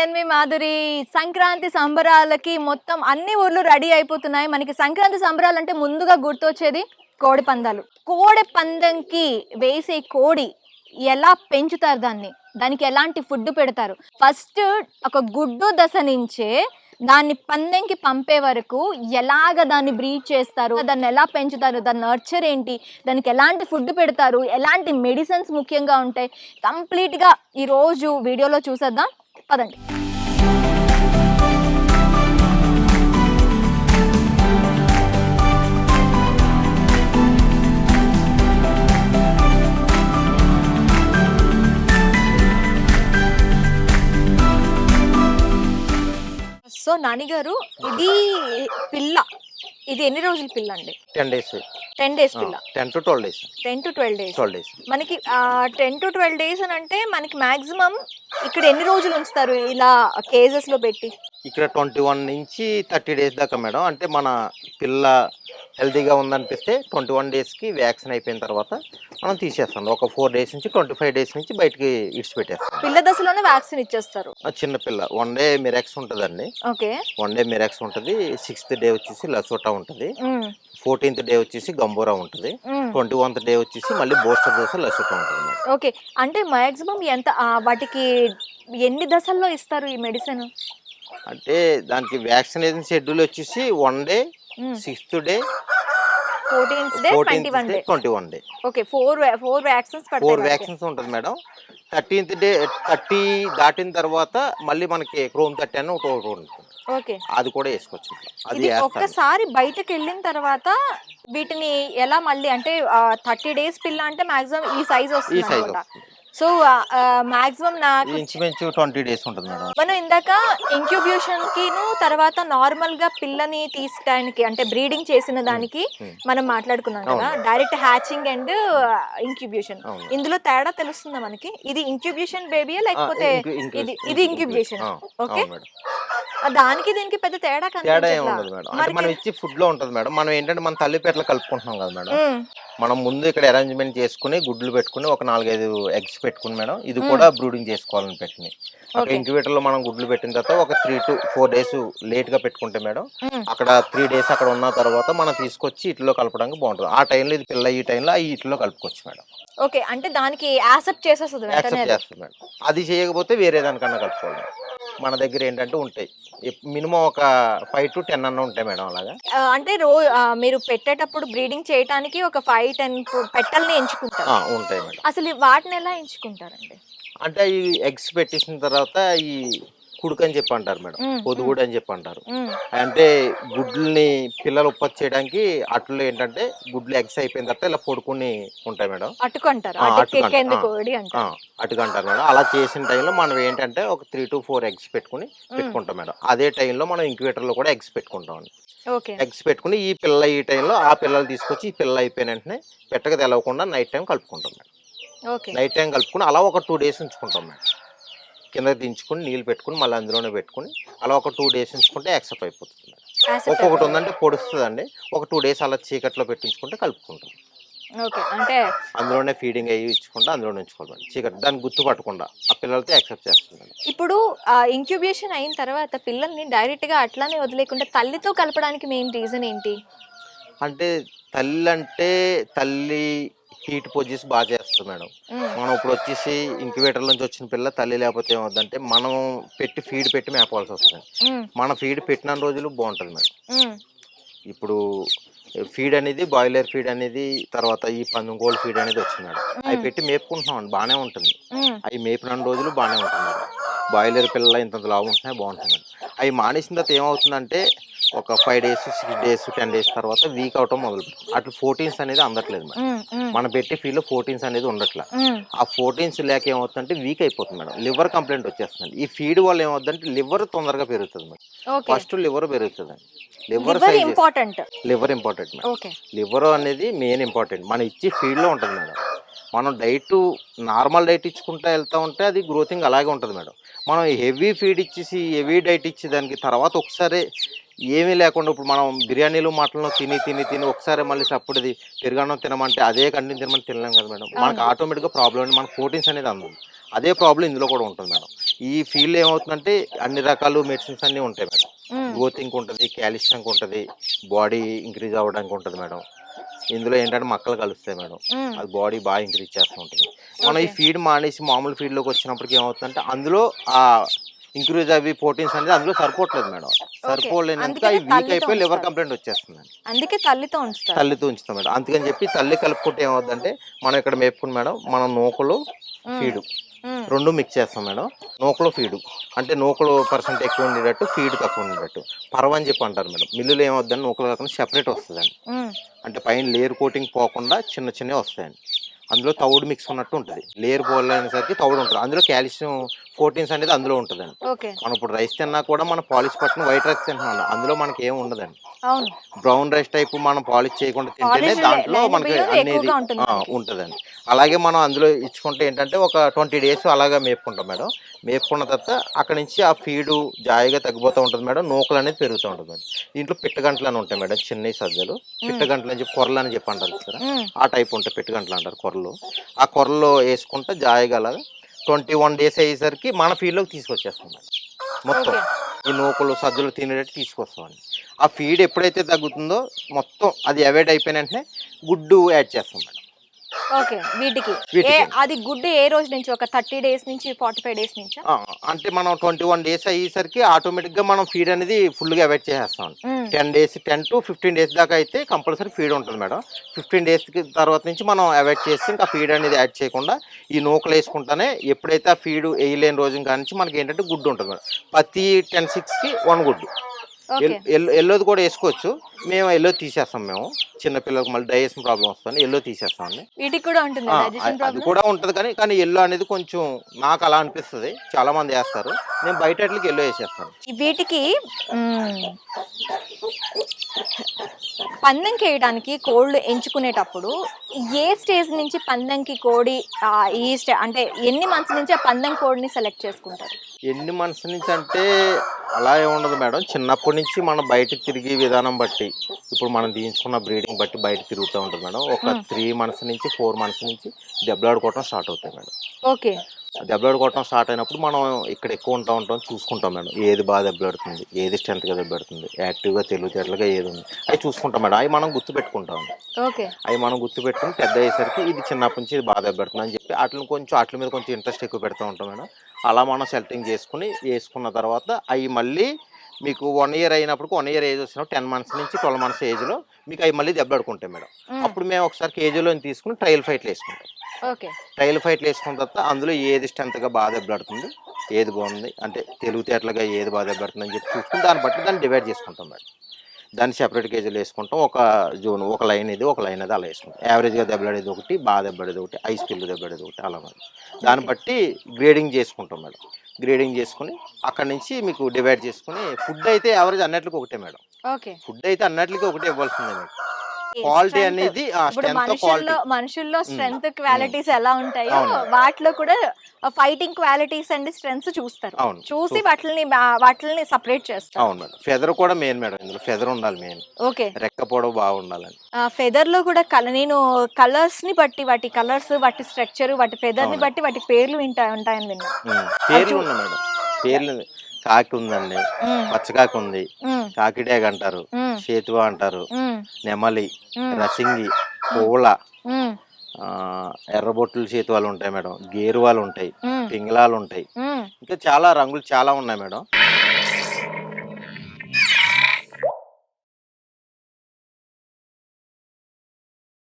జన్మి మీ మాధురి సంక్రాంతి సంబరాలకి మొత్తం అన్ని ఊర్లు రెడీ అయిపోతున్నాయి. మనకి సంక్రాంతి సంబరాలు అంటే ముందుగా గుర్తొచ్చేది కోడి పందాలు. కోడి పందంకి వేసే కోడి ఎలా పెంచుతారు దాన్ని? దానికి ఎలాంటి ఫుడ్ పెడతారు? ఫస్ట్ ఒక గుడ్డు దశ నుంచే దాన్ని పందెంకి పంపే వరకు ఎలాగ దాన్ని బ్రీడ్ చేస్తారు? దాన్ని ఎలా పెంచుతారు? దాని నర్చర్ ఏంటి? దానికి ఎలాంటి ఫుడ్ పెడతారు? ఎలాంటి మెడిసిన్స్ ముఖ్యంగా ఉంటాయి? కంప్లీట్గా ఈరోజు వీడియోలో చూసేద్దాం. పదండి. సో నానిగారు ఇది పిల్ల. ఇది ఎన్ని రోజుల పిల్ల అండి టెన్ డేస్ టెన్ డేస్ పిల్ల. Ten to twelve days ten to twelve days twelve days మనకి టెన్ టు ట్వెల్వ్ డేస్ అని అంటే మనకి మాక్సిమం ఇక్కడ ఎన్ని రోజులు ఉంచుతారు ఇలా కేజెస్లో పెట్టి? ఇక్కడ ట్వంటీ వన్ నుంచి థర్టీ డేస్ దాకా మేడం. అంటే మన పిల్ల హెల్తీగా ఉందనిపిస్తే ట్వంటీ వన్ డేస్కి వ్యాక్సిన్ అయిపోయిన తర్వాత మనం తీసేస్తాం. ఒక ఫోర్ డేస్ నుంచి ట్వంటీ ఫైవ్ డేస్ నుంచి బయటికి ఇడిచిపెట్టేస్తాం పిల్ల దశలోనే వ్యాక్సిన్ ఇచ్చేస్తారు. ఆ చిన్న పిల్ల వన్ డే మిరాక్స్ ఉంటుందండి. ఓకే. వన్ డే మిరాక్స్ ఉంటుంది సిక్స్త్ డే వచ్చేసి లసోటా ఉంటుంది ఫోర్టీన్త్ డే వచ్చేసి గంబోరా ఉంటుంది ట్వంటీ వన్త్ డే వచ్చేసి మళ్ళీ బోస్టర్ దోశ లసోటా ఉంటుంది ఓకే. అంటే మాక్సిమం ఎంత వాటికి ఎన్ని దశల్లో ఇస్తారు ఈ మెడిసిన్? అంటే దానికి వ్యాక్సినేషన్ షెడ్యూల్ వచ్చేసి one day sixth day fourteenth day twenty one day day twenty one day okay four four vaccines four vaccines ఉంటుంది మేడం. థర్టీన్త్ డే థర్టీ దాటిన తర్వాత మళ్ళీ మనకి క్రోమ్ థర్టీ అని ఒకటి ఉంటుంది. ఓకే. అది కూడా వేసుకోవచ్చు అది ఒక్కసారి బయటకు వెళ్ళిన తర్వాత వీటిని ఎలా మళ్ళీ అంటే థర్టీ డేస్ పిల్ల అంటే మాక్సిమం ఈ సైజ్ ఈ వస్తుంది సైజ్ అనమాట సో మాక్సిమం నాకు ఇంచుమించు ట్వంటీ డేస్ ఉంటుంది మేడం. మనం ఇందాక ఇంక్యుబేషన్ కిను తర్వాత నార్మల్గా పిల్లని తీసడానికి అంటే బ్రీడింగ్ చేసిన దానికి Hmm. మనం మాట్లాడుకున్నాం కదా. డైరెక్ట్ హ్యాచింగ్ అండ్ ఇంక్యుబేషన్ అవును. ఇందులో తేడా తెలుస్తుందా మనకి? ఇది ఇంక్యుబేషన్ బేబీయా ఆ, లేకపోతే ఇది- ఇది incubation. ఆ, దానికి దీనికి పెద్ద తేడా తేడా ఏం కనిపించట్లా ఉండదు మేడం అంటే మనం ఇచ్చి ఫుడ్లో ఉంటుంది మేడం మనం ఏంటంటే మన తల్లిపేటలో కలుపుకుంటున్నాం కదా మేడం. మనం ముందు ఇక్కడ అరేంజ్మెంట్ చేసుకుని గుడ్లు పెట్టుకుని ఒక నాలుగైదు ఎగ్స్ పెట్టుకుని మేడం ఇది. కూడా బ్రూడింగ్ చేసుకోవాలని Okay. ఇంక్యుబేటర్లో మనం గుడ్లు పెట్టిన తర్వాత ఒక త్రీ టు ఫోర్ డేస్ లేట్గా పెట్టుకుంటే మేడం. అక్కడ త్రీ డేస్ అక్కడ ఉన్న తర్వాత మనం తీసుకొచ్చి ఇట్లో కలపడానికి బాగుంటుంది ఆ టైంలో ఇది పిల్ల ఈ టైంలో ఈ ఇట్లో కలుపుకోవచ్చు మేడం ఓకే అంటే దానికి యాక్సెప్ట్ చేసేస్తుంది యాక్సెప్ట్. చేస్తుంది మేడం అది చేయకపోతే వేరే దానికన్నా కలుపుకోవాలి మన దగ్గర ఏంటంటే ఉంటాయి. మినిమం ఒక ఫైవ్ టు టెన్ అన్న ఉంటాయి మేడం అలాగా? అంటే రో ఆ, మీరు పెట్టేటప్పుడు బ్రీడింగ్ చేయడానికి ఒక ఫైవ్ టెన్ పెట్టల్ని ఎంచుకుంటారు. ఉంటాయి మేడం. అసలు వాటిని ఎలా ఎంచుకుంటారండి? అంటే ఈ ఎగ్స్ పెట్టేసిన తర్వాత ఈ కుడుకు అని చెప్పి అంటారు మేడం పొదుగుడు అని చెప్పి అంటారు. అంటే గుడ్లని పిల్లలు ఉత్పత్తి చేయడానికి అట్లో ఏంటంటే గుడ్లు ఎగ్స్ అయిపోయిన తర్వాత ఇలా పొడుకుని ఉంటాయి మేడం. అటుకు అంటారు ఆ, అటుకు అటుకు అంట- ఎక్కేందు ఆ. కోడి ఆ, అంటారు. అటుగా అంటారు మేడం. అలా చేసిన టైంలో మనం ఏంటంటే ఒక త్రీ టు ఫోర్ ఎగ్స్ పెట్టుకుని పెట్టుకుంటాం మేడం. అదే టైంలో మనం incubator లో కూడా ఎగ్స్ పెట్టుకుంటాం ఎగ్స్ పెట్టుకుని ఈ పిల్ల ఈ టైంలో ఆ పిల్లలు తీసుకొచ్చి ఈ పిల్ల అయిపోయిన వెంటనే పెట్టక తెలవకుండా నైట్ టైం కలుపుకుంటాం మేడం. నైట్ టైం కలుపుకుని అలా ఒక టూ డేస్ ఉంచుకుంటాం మేడం. కింద దించుకుని నీళ్ళు పెట్టుకుని మళ్ళీ అందులోనే పెట్టుకుని అలా ఒక టూ డేస్ ఉంచుకుంటే యాక్సెప్ట్ అయిపోతుంది ఒక్కొక్కటి ఉందంటే పొడుస్తుందండి. ఒక టూ డేస్ అలా చీకట్లో పెట్టించుకుంటే కలుపుకుంటాం. ఓకే అంటే అందులోనే ఫీడింగ్ అయ్యి ఇచ్చుకుంటే అందులోనే ఉంచుకోవాలి చీకటి దాన్ని గుర్తు పట్టకుండా ఆ పిల్లలతో యాక్సెప్ట్ చేస్తుంది ఇప్పుడు ఇంక్యుబేషన్ అయిన తర్వాత పిల్లల్ని డైరెక్ట్గా అట్లానే వదిలేకుండా తల్లితో కలపడానికి మెయిన్ రీజన్ ఏంటి? అంటే తల్లి అంటే తల్లి హీట్ పొజిస్ బాగా చేస్తుంది మేడం. మనం ఇప్పుడు వచ్చేసి ఇంక్యుబేటర్ నుంచి వచ్చిన పిల్ల తల్లి లేకపోతే ఏమవుతుందంటే మనం పెట్టి ఫీడ్ పెట్టి మేపాల్సి వస్తుంది. మన ఫీడ్ పెట్టిన రోజులు బాగుంటుంది మేడం. ఇప్పుడు ఫీడ్ అనేది బాయిలర్ ఫీడ్ అనేది తర్వాత ఈ పందుకోళ్ళ ఫీడ్ అనేది వచ్చింది మేడం అవి. పెట్టి మేపుకుంటున్నాం అండి బాగానే ఉంటుంది. అవి మేపిన రోజులు బాగానే ఉంటుంది మేడం బాయిలర్ పిల్లలు ఇంత లావు ఉంటున్నాయి బాగుంటుంది మేడం అవి మానేసిన తర్వాత ఏమవుతుందంటే ఒక five days six days ten days తర్వాత వీక్ అవటం మొదలు. పెడుతుంది అటు ఫోర్టీన్స్ అనేది అందట్లేదు మేడం. మనం పెట్టే ఫీల్డ్ ఫోర్టీన్స్ అనేది ఉండట్లా. ఆ ఫోర్టీన్స్ లేక ఏమవుతుందంటే వీక్ అయిపోతుంది మేడం. లివర్ కంప్లైంట్ వచ్చేస్తుంది. ఈ ఫీడ్ వల్ల ఏమవుతుందంటే లివర్ తొందరగా పెరుగుతుంది మేడం. ఫస్ట్ లివర్ పెరుగుతుంది. Liver liver size important liver important madam. Liver అనేది మెయిన్ ఇంపార్టెంట్ మనం ఇచ్చే ఫీల్డ్లో ఉంటుంది మేడం. మనం డైట్ నార్మల్ డైట్ ఇచ్చుకుంటా వెళ్తూ ఉంటే అది గ్రోతింగ్ అలాగే ఉంటుంది మేడం. మనం హెవీ ఫీడ్ ఇచ్చేసి హెవీ డైట్ ఇచ్చి దానికి తర్వాత ఒకసారి ఏమీ లేకుండా ఇప్పుడు మనం బిర్యానీలు మటన్లు తిని తిని తిని ఒకసారి మళ్ళీ సప్పుడుది పెరుగన్నం తినమంటే అదే కంటిన్యూ తినమని తినలేం కదా మేడం. మనకి ఆటోమేటిక్గా ప్రాబ్లం మనకి ప్రోటీన్స్ అనేది అందదు. అదే ప్రాబ్లం ఇందులో కూడా ఉంటుంది మేడం. ఈ ఫీల్డ్ ఏమవుతుందంటే అన్ని రకాల మెడిసిన్స్ అన్నీ ఉంటాయి మేడం. గ్రోతింగ్ ఉంటుంది కాల్షియంకి ఉంటుంది బాడీ ఇంక్రీజ్ అవ్వడానికి ఉంటుంది మేడం. ఇందులో ఏంటంటే మొక్కలు కలుస్తాయి మేడం. అది బాడీ బాగా ఇంక్రీజ్ చేస్తూ ఉంటుంది. మనం ఈ. ఫీడ్ మానేసి మామూలు ఫీడ్లోకి వచ్చినప్పటికి ఏమవుతుందంటే అందులో ఆ ఇంక్రీజ్ అవి ప్రోటీన్స్ అనేది అందులో సరిపోవట్లేదు మేడం. అవి వీక్ అయిపోయి లివర్. కంప్లైంట్ వచ్చేస్తుంది. అందుకే తల్లితో ఉంచుతారు. తల్లితో ఉంచుతాం మేడం. అందుకని చెప్పి తల్లి కలుపుకుంటే ఏమవుతుందంటే మనం ఇక్కడ మేపుకుని మేడం మనం నూకలు ఫీడు. రెండు మిక్స్ చేస్తాం మేడం. నూకలు ఫీడు. అంటే నూకలు పర్సెంట్ ఎక్కువ ఉండేటట్టు ఫీడ్ తక్కువ ఉండేటట్టు. పరవ అని చెప్పి అంటారు మేడం. మిల్లులో ఏమవుతుందని నూకలు కాకుండా సెపరేట్ వస్తుందండి. అంటే పైన లేయర్ కోటింగ్ పోకుండా చిన్న చిన్నవి వస్తాయండి. అందులో తౌడు మిక్స్ ఉన్నట్టు ఉంటుంది. లేయర్ పోలేసరికి తౌడు ఉంటుంది. అందులో కాల్షియం ప్రోటీన్స్ అనేది అందులో ఉంటుందండి. మనం ఇప్పుడు రైస్ తిన్నా కూడా మనం పాలిష్ పట్టిన వైట్ రైస్ తింటున్నాం. అందులో మనకి ఏం ఉండదండి. అవును. బ్రౌన్ రైస్ టైప్ మనం పాలిష్ చేయకుండా తింటేనే దాంట్లో మనకి అనేది. ఉంటుందండి. అలాగే మనం అందులో ఇచ్చుకుంటే ఏంటంటే ఒక ట్వంటీ డేస్ అలాగా మేపుకుంటాం మేడం. మేపుకున్న తర్వాత అక్కడ నుంచి ఆ ఫీడు జాయిగా తగ్గిపోతూ ఉంటుంది మేడం. నూకలు అనేది పెరుగుతూ ఉంటుంది మేడం. దీంట్లో పిట్టగంటలు అని ఉంటాయి మేడం. చిన్న సజ్జలు. పిట్టగంటలు అని చెప్పి కొర్రలు అని చెప్పి అంటారు ఆ టైప్ ఉంటాయి పిట్టగంటలు అంటారు కొర్రలు. ఆ కొర్రలో వేసుకుంటే జాయిగా అలాగా ట్వంటీ వన్ డేస్ అయ్యేసరికి మన ఫీల్డ్లోకి తీసుకొచ్చేస్తాం మేడం మొత్తం ఈ నూకలు సజ్జలు తినేటట్టు తీసుకొస్తామండి. ఆ ఫీడ్ ఎప్పుడైతే తగ్గుతుందో మొత్తం అది అవాయిడ్ అయిపోయిన వెంటనే గుడ్డు యాడ్ చేస్తాం మేడం ఓకే వీటికి. ఏ. అది గుడ్డు ఏ రోజు నుంచి? ఒక థర్టీ డేస్ నుంచి ఫార్టీ ఫైవ్ డేస్ నుంచి? ఆ, అంటే మనం ట్వంటీ వన్ డేస్ అయ్యేసరికి ఆటోమేటిక్గా మనం ఫీడ్ అనేది ఫుల్గా అవాయిడ్ చేసేస్తాం. Ten days ten to fifteen days దాకా అయితే కంపల్సరీ ఫీడ్ ఉంటుంది మేడం. ఫిఫ్టీన్ డేస్ తర్వాత నుంచి మనం అవాయిడ్ చేసి ఇంకా ఫీడ్ అనేది యాడ్ చేయకుండా ఈ నూకలు వేసుకుంటానే ఎప్పుడైతే ఆ ఫీడ్ వేయలేని రోజు నుంచి మనకి ఏంటంటే గుడ్డు ఉంటుంది మేడం. ప్రతి టెన్ సిక్స్కి వన్ గుడ్డు. ఓకే. ఎల్లో ఎల్లోది కూడా వేసుకోవచ్చు. మేము ఎల్లో తీసేస్తాం మేము. చిన్న పిల్లలకు మళ్ళీ డైజెషన్ ప్రాబ్లం వస్తుంది ఎల్లో తీసేస్తామండి వీటికి కూడా ఉంటుంది అది కూడా ఉంటుంది కానీ కానీ ఎల్లో అనేది కొంచెం నాకు అలా అనిపిస్తుంది చాలా మంది వేస్తారు. నేను బయట వాటికి ఎల్లో వేసేస్తాను. వీటికి మ్మ్, పందెంకి వేయడానికి కోళ్ళు ఎంచుకునేటప్పుడు ఏ స్టేజ్ నుంచి పందెంకి కోడి ఆ, ఈ స్టే అంటే ఎన్ని మంత్స్ నుంచి ఆ పందెం కోడిని సెలెక్ట్ చేసుకుంటారు? ఎన్ని మంత్స్ నుంచి అంటే అలా ఏముండదు మేడం. చిన్నప్పటి నుంచి మనం బయట తిరిగే విధానం బట్టి ఇప్పుడు మనం తీయించుకున్న బ్రీడింగ్ బట్టి బయట తిరుగుతూ ఉంటుంది మేడం. ఒక. త్రీ మంత్స్ నుంచి ఫోర్ మంత్స్ నుంచి దెబ్బలాడుకోవటం స్టార్ట్ అవుతాయి మేడం. ఓకే. దెబ్బలాడుకోవటం స్టార్ట్ అయినప్పుడు మనం ఇక్కడ ఎక్కువ ఉంటా ఉంటాం చూసుకుంటాం మేడం. ఏది బాగా దెబ్బలాడుతుంది ఏది స్ట్రెంత్గా దెబ్బలాడుతుంది యాక్టివ్గా తెలివితేటలుగా ఏది ఉంది. అవి చూసుకుంటాం మేడం. అవి మనం గుర్తు పెట్టుకుంటాం ఓకే. అవి మనం గుర్తు పెట్టుకుని పెద్ద అయ్యేసరికి ఇది చిన్నప్పటి నుంచి ఇది బాగా దెబ్బలాడుతుంది అని చెప్పి వాటిని కొంచెం వాటి మీద కొంచెం ఇంట్రెస్ట్ ఎక్కువ పెడతా ఉంటాం మేడం. అలా మనం సెలెక్టింగ్ చేసుకుని వేసుకున్న తర్వాత అవి మళ్ళీ మీకు వన్ ఇయర్ అయినప్పుడు వన్ ఇయర్ ఏజ్ వచ్చినప్పుడు టెన్ మంత్స్ నుంచి ట్వెల్వ్ మంత్స్ ఏజ్లో మీకు అవి మళ్ళీ దెబ్బలాడుకుంటాయి మేడం. అప్పుడు మేము ఒకసారి కేజీలో తీసుకుని ట్రయల్ ఫైట్లు వేసుకుంటాం. ఓకే. ట్రయల్ ఫైట్లు వేసుకున్న తర్వాత అందులో ఏది స్ట్రెంత్గా బాగా దెబ్బలాడుతుంది ఏది బాగుంది అంటే తెలివితేటలుగా ఏది బాగా దెబ్బలాడుతుంది అని చెప్పి చూసుకుని దాన్ని బట్టి దాన్ని డివైడ్ చేసుకుంటాం మేడం. దాన్ని సెపరేట్ కేజీలు వేసుకుంటాం. ఒక జోన్ ఒక లైన్ ఇది ఒక లైన్ అది అలా వేసుకుంటాం. యావరేజ్గా దెబ్బలాడేది ఒకటి బాగా దెబ్బలాడేది ఒకటి ఐస్ పిల్లు దెబ్బలాడేది ఒకటి అలా మేడం. దాన్ని బట్టి గ్రేడింగ్ చేసుకుంటాం మేడం. గ్రేడింగ్ చేసుకుని అక్కడ నుంచి మీకు డివైడ్ చేసుకుని ఫుడ్ అయితే యావరేజ్ అన్నట్లకి ఒకటే మేడం. ఓకే ఫుడ్ అయితే అన్నట్లకి ఒకటే ఇవ్వాల్సిందే మేడం. క్వాలిటీ. అనేది ఇప్పుడు స్ట్రెంత్ మనుషుల్లో మనుషుల్లో స్ట్రెంగ్త్ క్వాలిటీస్ ఎలా ఉంటాయో. వాటిలో కూడా ఫైటింగ్ క్వాలిటీస్ అండ్ స్ట్రెంగ్స్ చూస్తారు. చూసి వాటిని వాటిని సపరేట్ చేస్తారు. అవును మేడం. ఫెదర్ కూడా మెయిన్ మేడం. ఇందులో ఫెదర్ ఉండాలి మెయిన్ ఓకే. రెక్క పొడవు బాగుండాలని ఫెదర్లో కూడా కల నేను కలర్స్ని బట్టి వాటి కలర్స్ వాటి స్ట్రక్చర్ వాటి ఫెదర్ని. బట్టి వాటి పేర్లు వింటా ఉంటాయని విన్నా. పేర్లు ఉన్నాయి మేడం. పేర్లు కాకి ఉందండి పచ్చకాకి ఉంది కాకిడేగ అంటారు చేతువ అంటారు. నెమలి రసింగి పూల ఎర్రబొట్టుల చేతువాలు ఉంటాయి మేడం. గేరువాలు ఉంటాయి పింగళాలు ఉంటాయి. ఇంకా చాలా రంగులు చాలా ఉన్నాయి మేడం.